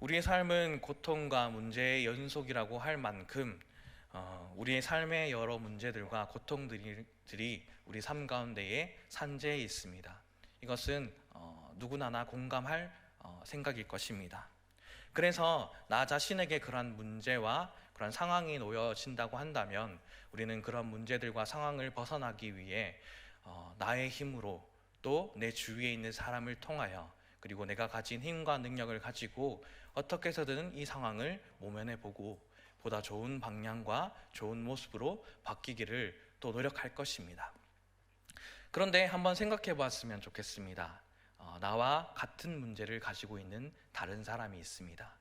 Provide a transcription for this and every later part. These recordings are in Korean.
우리의 삶은 고통과 문제의 연속이라고 할 만큼 어, 우리의 삶의 여러 문제들과 고통들이 우리 삶 가운데에 산재해 있습니다. 이것은 어, 누구나나 공감할 어, 생각일 것입니다. 그래서 나 자신에게 그러한 문제와 그런 상황이 놓여진다고 한다면 우리는 그런 문제들과 상황을 벗어나기 위해 어, 나의 힘으로 또 내 주위에 있는 사람을 통하여 그리고 내가 가진 힘과 능력을 가지고 어떻게 해서든 이 상황을 모면해 보고 보다 좋은 방향과 좋은 모습으로 바뀌기를 또 노력할 것입니다. 그런데 한번 생각해 보았으면 좋겠습니다. 어, 나와 같은 문제를 가지고 있는 다른 사람이 있습니다.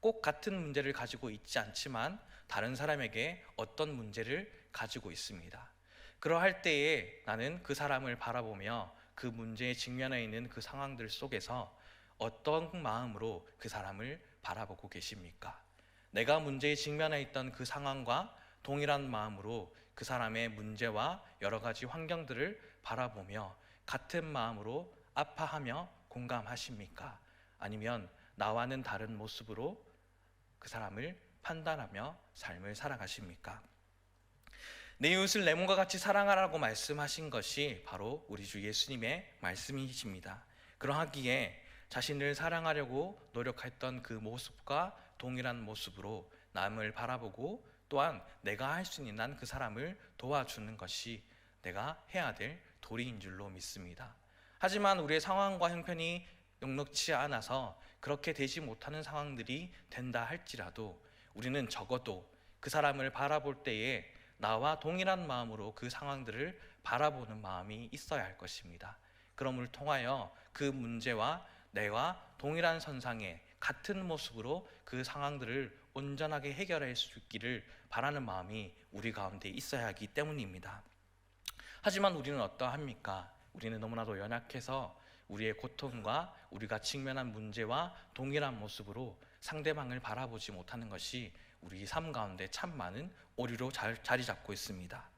꼭 같은 문제를 가지고 있지 않지만 다른 사람에게 어떤 문제를 가지고 있습니다. 그러할 때에 나는 그 사람을 바라보며 그 문제에 직면해 있는 그 상황들 속에서 어떤 마음으로 그 사람을 바라보고 계십니까? 내가 문제에 직면해 있던 그 상황과 동일한 마음으로 그 사람의 문제와 여러 가지 환경들을 바라보며 같은 마음으로 아파하며 공감하십니까? 아니면 나와는 다른 모습으로 그 사람을 판단하며 삶을 살아가십니까? 내 이웃을 내 몸과 같이 사랑하라고 말씀하신 것이 바로 우리 주 예수님의 말씀이십니다. 그러하기에 자신을 사랑하려고 노력했던 그 모습과 동일한 모습으로 남을 바라보고 또한 내가 할 수 있는 한그 사람을 도와주는 것이 내가 해야 될 도리인 줄로 믿습니다. 하지만 우리의 상황과 형편이 녹록치 않아서 그렇게 되지 못하는 상황들이 된다 할지라도 우리는 적어도 그 사람을 바라볼 때에 나와 동일한 마음으로 그 상황들을 바라보는 마음이 있어야 할 것입니다. 그럼을 통하여 그 문제와 내가 동일한 선상에 같은 모습으로 그 상황들을 온전하게 해결할 수 있기를 바라는 마음이 우리 가운데 있어야 하기 때문입니다. 하지만 우리는 어떠합니까? 우리는 너무나도 연약해서 우리의 고통과 우리가 직면한 문제와 동일한 모습으로 상대방을 바라보지 못하는 것이 우리 삶 가운데 참 많은 오류로 자리 잡고 있습니다.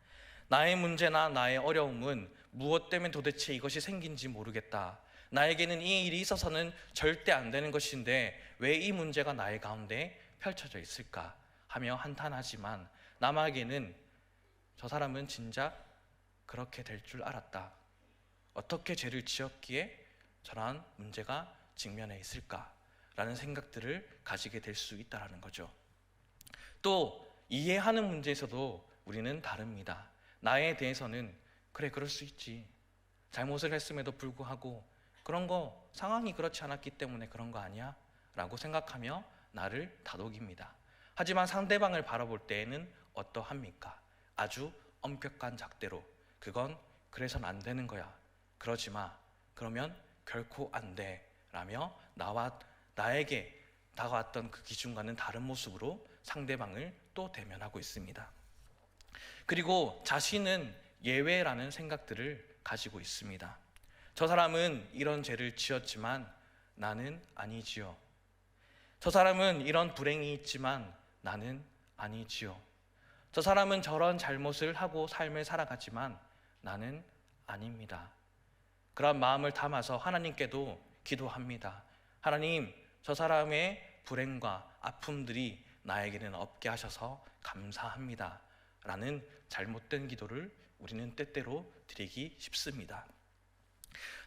나의 문제나 나의 어려움은 무엇 때문에 도대체 이것이 생긴지 모르겠다. 나에게는 이 일이 있어서는 절대 안 되는 것인데 왜 이 문제가 나의 가운데 펼쳐져 있을까 하며 한탄하지만 남에게는 저 사람은 진작 그렇게 될 줄 알았다. 어떻게 죄를 지었기에 저러한 문제가 직면해 있을까라는 생각들을 가지게 될 수 있다라는 거죠. 또 이해하는 문제에서도 우리는 다릅니다. 나에 대해서는 그래 그럴 수 있지. 잘못을 했음에도 불구하고 그런 거 상황이 그렇지 않았기 때문에 그런 거 아니야? 라고 생각하며 나를 다독입니다. 하지만 상대방을 바라볼 때에는 어떠합니까? 아주 엄격한 작대로 그건 그래선 안 되는 거야. 그러지 마. 그러면 결코 안 돼. 라며 나와 나에게 다가왔던 그 기준과는 다른 모습으로 상대방을 또 대면하고 있습니다. 그리고 자신은 예외라는 생각들을 가지고 있습니다. 저 사람은 이런 죄를 지었지만 나는 아니지요. 저 사람은 이런 불행이 있지만 나는 아니지요. 저 사람은 저런 잘못을 하고 삶을 살아가지만 나는 아닙니다. 그런 마음을 담아서 하나님께도 기도합니다. 하나님, 저 사람의 불행과 아픔들이 나에게는 없게 하셔서 감사합니다. 라는 잘못된 기도를 우리는 때때로 드리기 쉽습니다.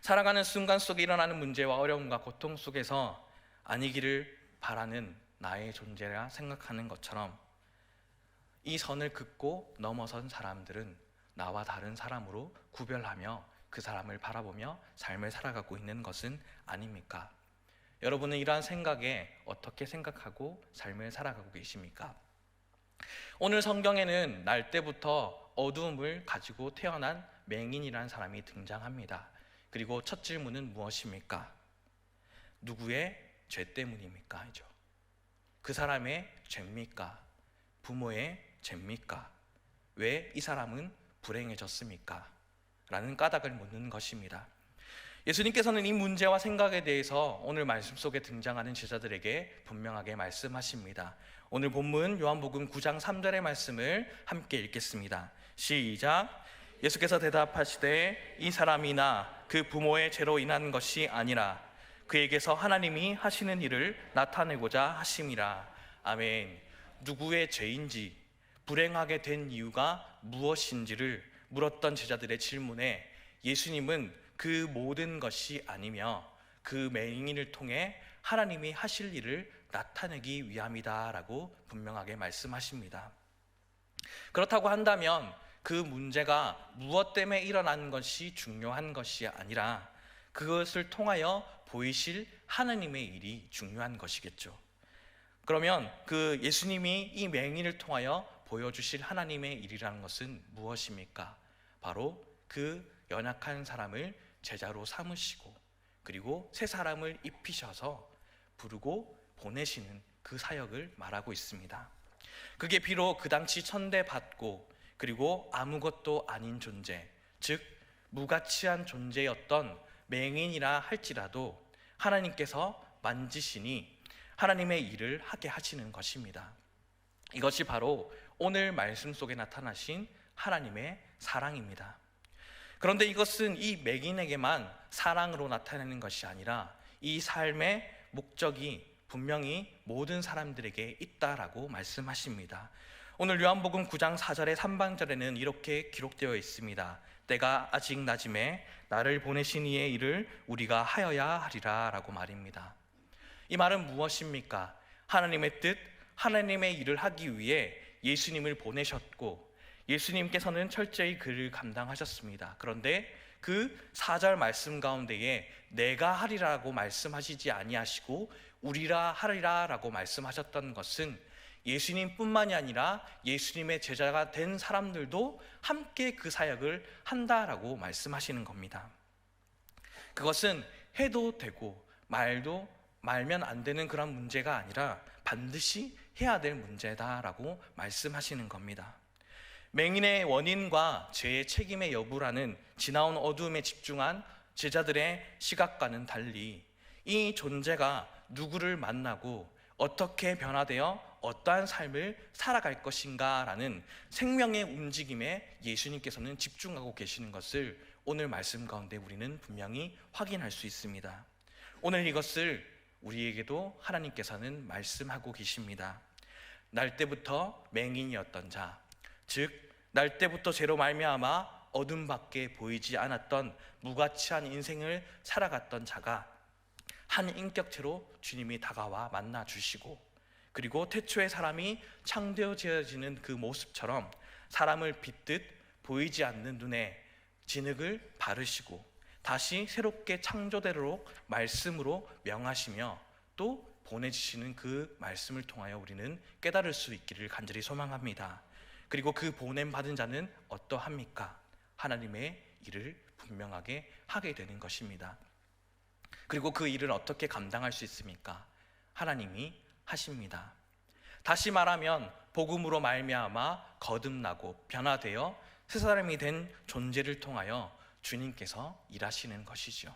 살아가는 순간 속에 일어나는 문제와 어려움과 고통 속에서 아니기를 바라는 나의 존재라 생각하는 것처럼 이 선을 긋고 넘어선 사람들은 나와 다른 사람으로 구별하며 그 사람을 바라보며 삶을 살아가고 있는 것은 아닙니까? 여러분은 이러한 생각에 어떻게 생각하고 삶을 살아가고 계십니까? 오늘 성경에는 날 때부터 어두움을 가지고 태어난 맹인이라는 사람이 등장합니다. 그리고 첫 질문은 무엇입니까? 누구의 죄 때문입니까? 이죠. 그 사람의 죄입니까? 부모의 죄입니까? 왜 이 사람은 불행해졌습니까? 라는 까닭을 묻는 것입니다. 예수님께서는 이 문제와 생각에 대해서 오늘 말씀 속에 등장하는 제자들에게 분명하게 말씀하십니다. 오늘 본문 요한복음 9장 3절의 말씀을 함께 읽겠습니다. 시작. 예수께서 대답하시되 이 사람이나 그 부모의 죄로 인한 것이 아니라 그에게서 하나님이 하시는 일을 나타내고자 하심이라. 아멘. 누구의 죄인지 불행하게 된 이유가 무엇인지를 물었던 제자들의 질문에 예수님은 그 모든 것이 아니며 그 맹인을 통해 하나님이 하실 일을 나타내기 위함이다라고 분명하게 말씀하십니다. 그렇다고 한다면 그 문제가 무엇 때문에 일어난 것이 중요한 것이 아니라 그것을 통하여 보이실 하나님의 일이 중요한 것이겠죠. 그러면 그 예수님이 이 맹인을 통하여 보여주실 하나님의 일이라는 것은 무엇입니까? 바로 그 연약한 사람을 제자로 삼으시고 그리고 새 사람을 입히셔서 부르고 보내시는 그 사역을 말하고 있습니다. 그게 비록 그 당시 천대받고 그리고 아무것도 아닌 존재, 즉 무가치한 존재였던 맹인이라 할지라도 하나님께서 만지시니 하나님의 일을 하게 하시는 것입니다. 이것이 바로 오늘 말씀 속에 나타나신 하나님의 사랑입니다. 그런데 이것은 이 맹인에게만 사랑으로 나타내는 것이 아니라 이 삶의 목적이 분명히 모든 사람들에게 있다라고 말씀하십니다. 오늘 요한복음 9장 4절의 3방절에는 이렇게 기록되어 있습니다. 때가 아직 낮음에 나를 보내신 이의 일을 우리가 하여야 하리라라고 말입니다. 이 말은 무엇입니까? 하나님의 뜻, 하나님의 일을 하기 위해 예수님을 보내셨고 예수님께서는 철저히 그를 감당하셨습니다. 그런데 그 4절 말씀 가운데에 내가 하리라고 말씀하시지 아니하시고 우리라 하리라라고 말씀하셨던 것은 예수님뿐만이 아니라 예수님의 제자가 된 사람들도 함께 그 사역을 한다라고 말씀하시는 겁니다. 그것은 해도 되고 말도 말면 안 되는 그런 문제가 아니라 반드시 해야 될 문제다라고 말씀하시는 겁니다. 맹인의 원인과 죄의 책임의 여부라는 지나온 어두움에 집중한 제자들의 시각과는 달리 이 존재가 누구를 만나고 어떻게 변화되어 어떠한 삶을 살아갈 것인가라는 생명의 움직임에 예수님께서는 집중하고 계시는 것을 오늘 말씀 가운데 우리는 분명히 확인할 수 있습니다. 오늘 이것을 우리에게도 하나님께서는 말씀하고 계십니다. 날 때부터 맹인이었던 자, 즉 날 때부터 죄로 말미암아 어둠밖에 보이지 않았던 무가치한 인생을 살아갔던 자가 한 인격체로 주님이 다가와 만나 주시고 그리고 태초의 사람이 창조되어지는 그 모습처럼 사람을 빗듯 보이지 않는 눈에 진흙을 바르시고 다시 새롭게 창조대로 말씀으로 명하시며 또 보내주시는 그 말씀을 통하여 우리는 깨달을 수 있기를 간절히 소망합니다. 그리고 그 보냄 받은 자는 어떠합니까? 하나님의 일을 분명하게 하게 되는 것입니다. 그리고 그 일을 어떻게 감당할 수 있습니까? 하나님이 하십니다. 다시 말하면 복음으로 말미암아 거듭나고 변화되어 새 사람이 된 존재를 통하여 주님께서 일하시는 것이죠.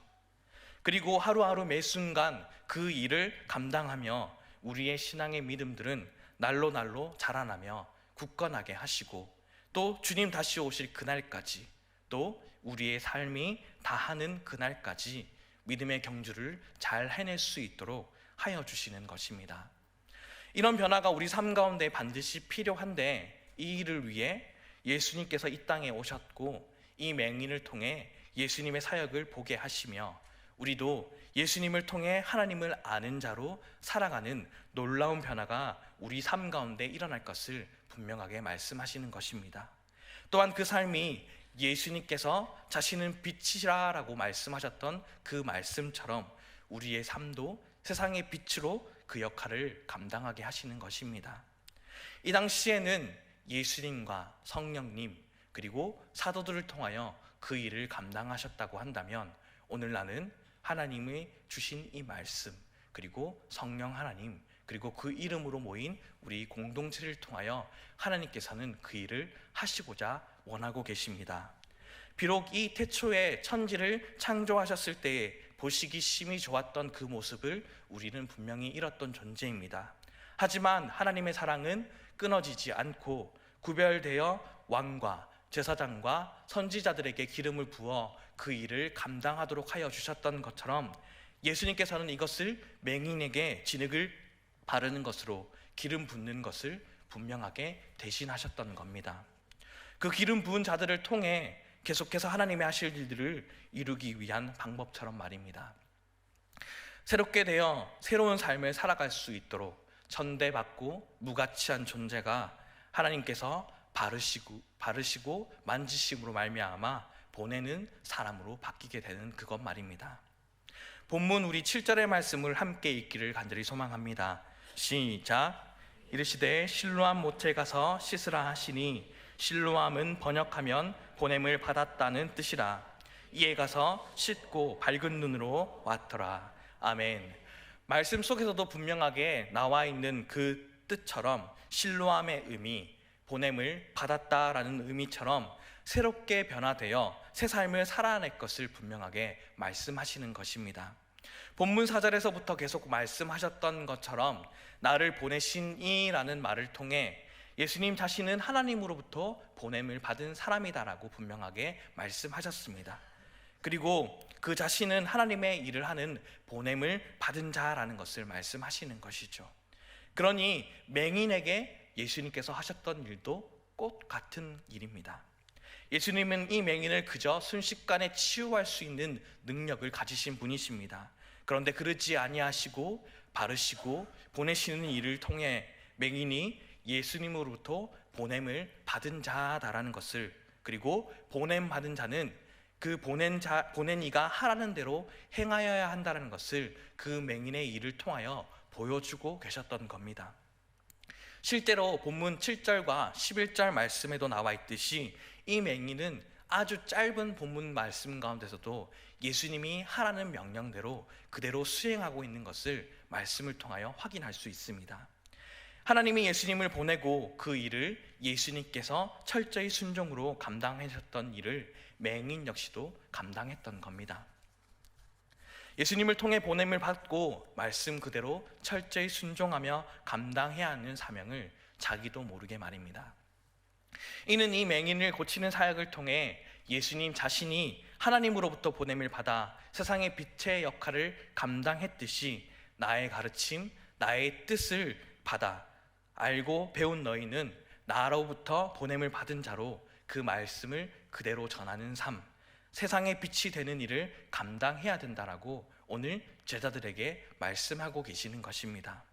그리고 하루하루 매 순간 그 일을 감당하며 우리의 신앙의 믿음들은 날로 날로 자라나며 굳건하게 하시고 또 주님 다시 오실 그날까지 또 우리의 삶이 다하는 그날까지 믿음의 경주를 잘 해낼 수 있도록 하여 주시는 것입니다. 이런 변화가 우리 삶 가운데 반드시 필요한데 이 일을 위해 예수님께서 이 땅에 오셨고 이 맹인을 통해 예수님의 사역을 보게 하시며 우리도 예수님을 통해 하나님을 아는 자로 살아가는 놀라운 변화가 우리 삶 가운데 일어날 것을 분명하게 말씀하시는 것입니다. 또한 그 삶이 예수님께서 자신은 빛이라라고 말씀하셨던 그 말씀처럼 우리의 삶도 세상의 빛으로 그 역할을 감당하게 하시는 것입니다. 이 당시에는 예수님과 성령님 그리고 사도들을 통하여 그 일을 감당하셨다고 한다면 오늘 나는 하나님의 주신 이 말씀 그리고 성령 하나님 그리고 그 이름으로 모인 우리 공동체를 통하여 하나님께서는 그 일을 하시고자 원하고 계십니다. 비록 이 태초에 천지를 창조하셨을 때에 보시기 심히 좋았던 그 모습을 우리는 분명히 잃었던 존재입니다. 하지만 하나님의 사랑은 끊어지지 않고 구별되어 왕과 제사장과 선지자들에게 기름을 부어 그 일을 감당하도록 하여 주셨던 것처럼 예수님께서는 이것을 맹인에게 진흙을 바르는 것으로 기름 붓는 것을 분명하게 대신하셨던 겁니다. 그 기름 부은 자들을 통해 계속해서 하나님의 하실 일들을 이루기 위한 방법처럼 말입니다. 새롭게 되어 새로운 삶을 살아갈 수 있도록 천대받고 무가치한 존재가 하나님께서 바르시고 바르시고 만지심으로 말미암아 보내는 사람으로 바뀌게 되는 그것 말입니다. 본문 우리 7절의 말씀을 함께 읽기를 간절히 소망합니다. 시작. 이르시되 실로암 모텔 가서 씻으라 하시니 실로암은 번역하면 보냄을 받았다는 뜻이라. 이에 가서 씻고 밝은 눈으로 왔더라. 아멘. 말씀 속에서도 분명하게 나와 있는 그 뜻처럼 실로암의 의미, 보냄을 받았다라는 의미처럼 새롭게 변화되어 새 삶을 살아낼 것을 분명하게 말씀하시는 것입니다. 본문 4절에서부터 계속 말씀하셨던 것처럼 나를 보내신 이라는 말을 통해 예수님 자신은 하나님으로부터 보냄을 받은 사람이다라고 분명하게 말씀하셨습니다. 그리고 그 자신은 하나님의 일을 하는 보냄을 받은 자라는 것을 말씀하시는 것이죠. 그러니 맹인에게 예수님께서 하셨던 일도 꽃 같은 일입니다. 예수님은 이 맹인을 그저 순식간에 치유할 수 있는 능력을 가지신 분이십니다. 그런데 그러지 아니하시고 바르시고 보내시는 일을 통해 맹인이 예수님으로부터 보냄을 받은 자다라는 것을 그리고 보냄 받은 자는 그 보낸 자 보낸 이가 하라는 대로 행하여야 한다는 것을 그 맹인의 일을 통하여 보여주고 계셨던 겁니다. 실제로 본문 7절과 11절 말씀에도 나와 있듯이 이 맹인은 아주 짧은 본문 말씀 가운데서도 예수님이 하라는 명령대로 그대로 수행하고 있는 것을 말씀을 통하여 확인할 수 있습니다. 하나님이 예수님을 보내고 그 일을 예수님께서 철저히 순종으로 감당하셨던 일을 맹인 역시도 감당했던 겁니다. 예수님을 통해 보냄을 받고 말씀 그대로 철저히 순종하며 감당해야 하는 사명을 자기도 모르게 말입니다. 이는 이 맹인을 고치는 사역을 통해 예수님 자신이 하나님으로부터 보냄을 받아 세상의 빛의 역할을 감당했듯이 나의 가르침, 나의 뜻을 받아 알고 배운 너희는 나로부터 보냄을 받은 자로 그 말씀을 그대로 전하는 삶, 세상의 빛이 되는 일을 감당해야 된다라고 오늘 제자들에게 말씀하고 계시는 것입니다.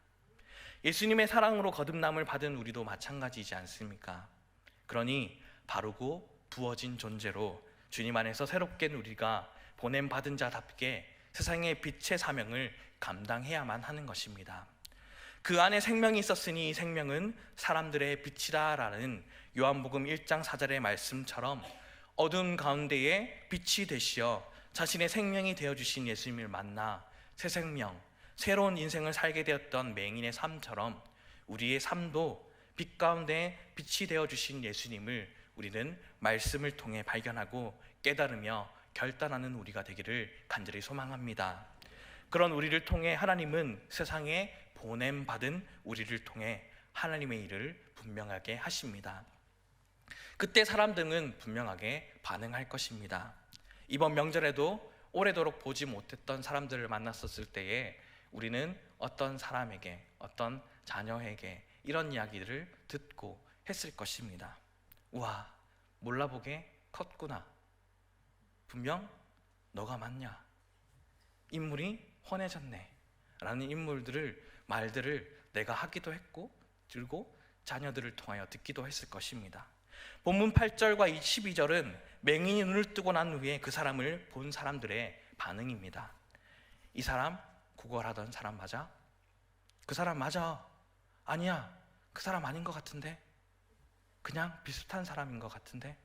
예수님의 사랑으로 거듭남을 받은 우리도 마찬가지이지 않습니까? 그러니 바르고 부어진 존재로 주님 안에서 새롭게 우리가 보냄 받은 자답게 세상의 빛의 사명을 감당해야만 하는 것입니다. 그 안에 생명이 있었으니 이 생명은 사람들의 빛이다라는 요한복음 1장 4절의 말씀처럼 어둠 가운데에 빛이 되시어 자신의 생명이 되어 주신 예수님을 만나 새 생명, 새로운 인생을 살게 되었던 맹인의 삶처럼 우리의 삶도 빛 가운데 빛이 되어 주신 예수님을 우리는 말씀을 통해 발견하고 깨달으며 결단하는 우리가 되기를 간절히 소망합니다. 그런 우리를 통해 하나님은 세상에 보냄 받은 우리를 통해 하나님의 일을 분명하게 하십니다. 그때 사람들은 분명하게 반응할 것입니다. 이번 명절에도 오래도록 보지 못했던 사람들을 만났었을 때에 우리는 어떤 사람에게, 어떤 자녀에게 이런 이야기를 듣고 했을 것입니다. 우와, 몰라보게 컸구나. 분명 너가 맞냐? 인물이 헌해졌네. 라는 인물들을, 말들을 내가 하기도 했고, 들고 자녀들을 통하여 듣기도 했을 것입니다. 본문 8절과 12절은 맹인이 눈을 뜨고 난 후에 그 사람을 본 사람들의 반응입니다. 이 사람 구걸하던 사람 맞아? 그 사람 맞아? 아니야. 그 사람 아닌 것 같은데? 그냥 비슷한 사람인 것 같은데?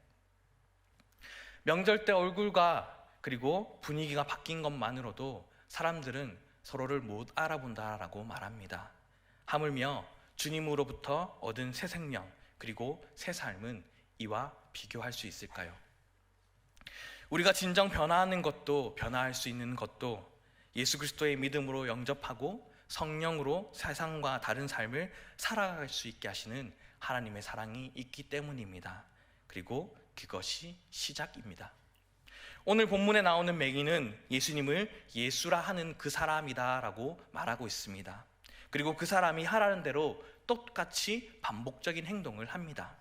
명절 때 얼굴과 그리고 분위기가 바뀐 것만으로도 사람들은 서로를 못 알아본다라고 말합니다. 하물며 주님으로부터 얻은 새 생명 그리고 새 삶은 이와 비교할 수 있을까요? 우리가 진정 변화하는 것도 변화할 수 있는 것도 예수 그리스도의 믿음으로 영접하고 성령으로 세상과 다른 삶을 살아갈 수 있게 하시는 하나님의 사랑이 있기 때문입니다. 그리고 그것이 시작입니다. 오늘 본문에 나오는 맹인은 예수님을 예수라 하는 그 사람이다라고 말하고 있습니다. 그리고 그 사람이 하라는 대로 똑같이 반복적인 행동을 합니다.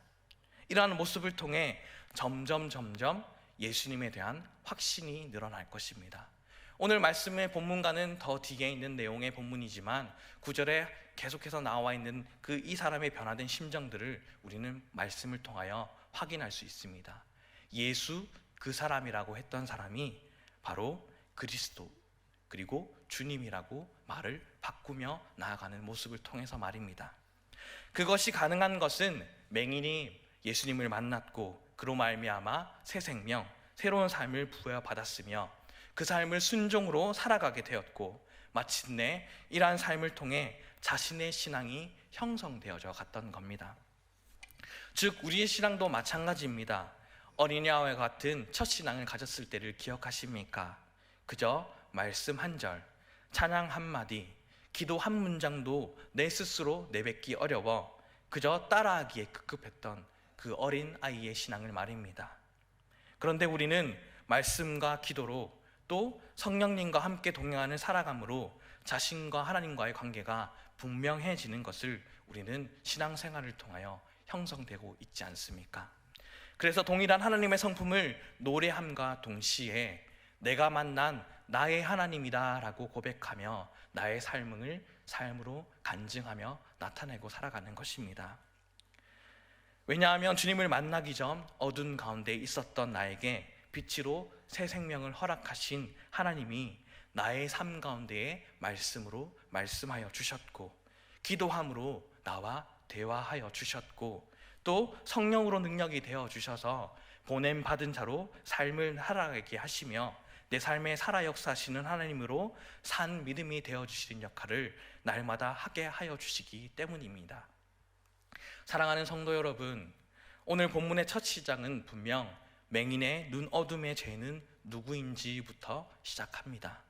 이러한 모습을 통해 점점 점점 예수님에 대한 확신이 늘어날 것입니다. 오늘 말씀의 본문과는 더 뒤에 있는 내용의 본문이지만 구절에 계속해서 나와 있는 그 이 사람의 변화된 심정들을 우리는 말씀을 통하여 확인할 수 있습니다. 예수 그 사람이라고 했던 사람이 바로 그리스도 그리고 주님이라고 말을 바꾸며 나아가는 모습을 통해서 말입니다. 그것이 가능한 것은 맹인이 예수님을 만났고 그로 말미암아 새 생명, 새로운 삶을 부여받았으며 그 삶을 순종으로 살아가게 되었고 마침내 이러한 삶을 통해 자신의 신앙이 형성되어져 갔던 겁니다. 즉 우리의 신앙도 마찬가지입니다. 어린이와 같은 첫 신앙을 가졌을 때를 기억하십니까? 그저 말씀 한 절, 찬양 한 마디, 기도 한 문장도 내 스스로 내뱉기 어려워 그저 따라하기에 급급했던 그 어린 아이의 신앙을 말입니다. 그런데 우리는 말씀과 기도로 또 성령님과 함께 동행하는 살아감으로 자신과 하나님과의 관계가 분명해지는 것을 우리는 신앙생활을 통하여 형성되고 있지 않습니까? 그래서 동일한 하나님의 성품을 노래함과 동시에 내가 만난 나의 하나님이다라고 고백하며 나의 삶을 삶으로 간증하며 나타내고 살아가는 것입니다. 왜냐하면 주님을 만나기 전 어두운 가운데 있었던 나에게 빛으로 새 생명을 허락하신 하나님이 나의 삶 가운데에 말씀으로 말씀하여 주셨고 기도함으로 나와 대화하여 주셨고 또 성령으로 능력이 되어 주셔서 보냄 받은 자로 삶을 살아가게 하시며 내 삶에 살아 역사하시는 하나님으로 산 믿음이 되어 주시는 역할을 날마다 하게 하여 주시기 때문입니다. 사랑하는 성도 여러분, 오늘 본문의 첫 시작은 분명 맹인의 눈 어둠의 죄는 누구인지부터 시작합니다.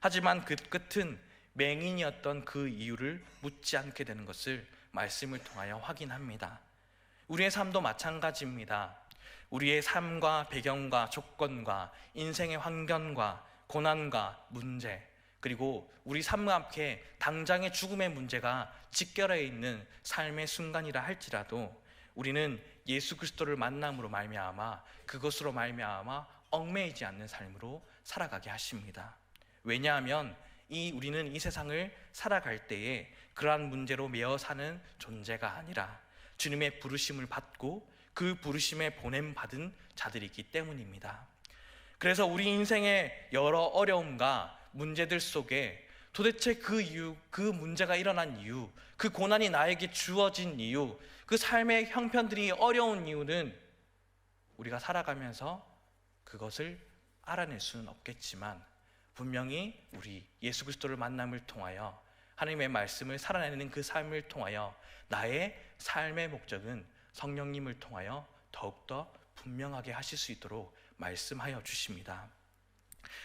하지만 그 끝은 맹인이었던 그 이유를 묻지 않게 되는 것을 말씀을 통하여 확인합니다. 우리의 삶도 마찬가지입니다. 우리의 삶과 배경과 조건과 인생의 환경과 고난과 문제 그리고 우리 삶 앞에 당장의 죽음의 문제가 직결해 있는 삶의 순간이라 할지라도 우리는 예수 그리스도를 만남으로 말미암아 그것으로 말미암아 얽매이지 않는 삶으로 살아가게 하십니다. 왜냐하면 이 우리는 이 세상을 살아갈 때에 그러한 문제로 매어 사는 존재가 아니라 주님의 부르심을 받고 그 부르심에 보냄 받은 자들이기 때문입니다. 그래서 우리 인생의 여러 어려움과 문제들 속에 도대체 그 이유, 그 문제가 일어난 이유, 그 고난이 나에게 주어진 이유, 그 삶의 형편들이 어려운 이유는 우리가 살아가면서 그것을 알아낼 수는 없겠지만 분명히 우리 예수 그리스도를 만남을 통하여 하나님의 말씀을 살아내는 그 삶을 통하여 나의 삶의 목적은 성령님을 통하여 더욱더 분명하게 하실 수 있도록 말씀하여 주십니다.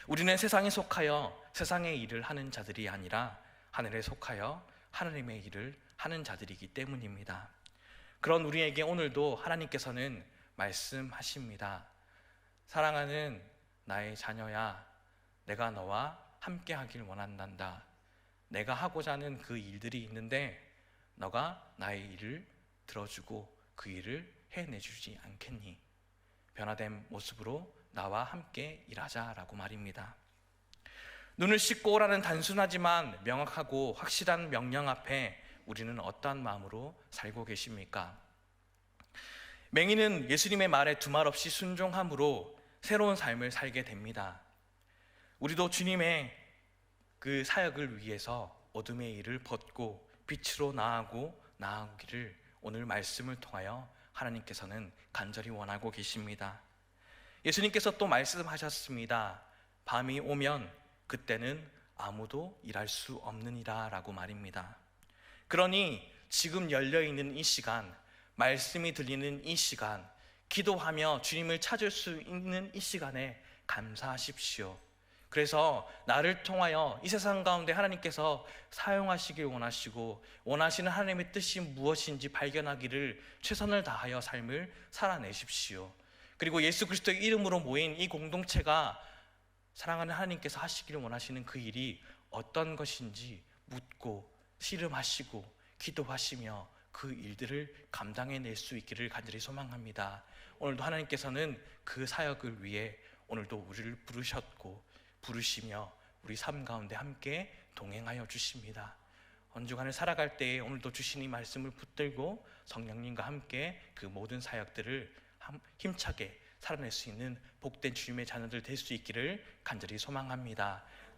우리는 세상에 속하여 세상의 일을 하는 자들이 아니라 하늘에 속하여 하나님의 일을 하는 자들이기 때문입니다. 그런 우리에게 오늘도 하나님께서는 말씀하십니다. 사랑하는 나의 자녀야, 내가 너와 함께 하길 원한단다. 내가 하고자 하는 그 일들이 있는데 너가 나의 일을 들어주고 그 일을 해내주지 않겠니? 변화된 모습으로 나와 함께 일하자라고 말입니다. 눈을 씻고 오라는 단순하지만 명확하고 확실한 명령 앞에 우리는 어떠한 마음으로 살고 계십니까? 맹인은 예수님의 말에 두말 없이 순종함으로 새로운 삶을 살게 됩니다. 우리도 주님의 그 사역을 위해서 어둠의 일을 벗고 빛으로 나아고 나아오기를 오늘 말씀을 통하여 하나님께서는 간절히 원하고 계십니다. 예수님께서 또 말씀하셨습니다. 밤이 오면 그때는 아무도 일할 수 없느니라 라고 말입니다. 그러니 지금 열려 있는 이 시간, 말씀이 들리는 이 시간, 기도하며 주님을 찾을 수 있는 이 시간에 감사하십시오. 그래서 나를 통하여 이 세상 가운데 하나님께서 사용하시길 원하시고 원하시는 하나님의 뜻이 무엇인지 발견하기를 최선을 다하여 삶을 살아내십시오. 그리고 예수 그리스도의 이름으로 모인 이 공동체가 사랑하는 하나님께서 하시기를 원하시는 그 일이 어떤 것인지 묻고 씨름하시고 기도하시며 그 일들을 감당해낼 수 있기를 간절히 소망합니다. 오늘도 하나님께서는 그 사역을 위해 오늘도 우리를 부르셨고 부르시며 우리 삶 가운데 함께 동행하여 주십니다. 한 주간을 살아갈 때에 오늘도 이 말씀을 붙들고 성령님과 함께 그 모든 사역들을 함- 힘차게 살아낼 수 있는 복된 주님의 자녀들 될 수 있기를 간절히 소망합니다.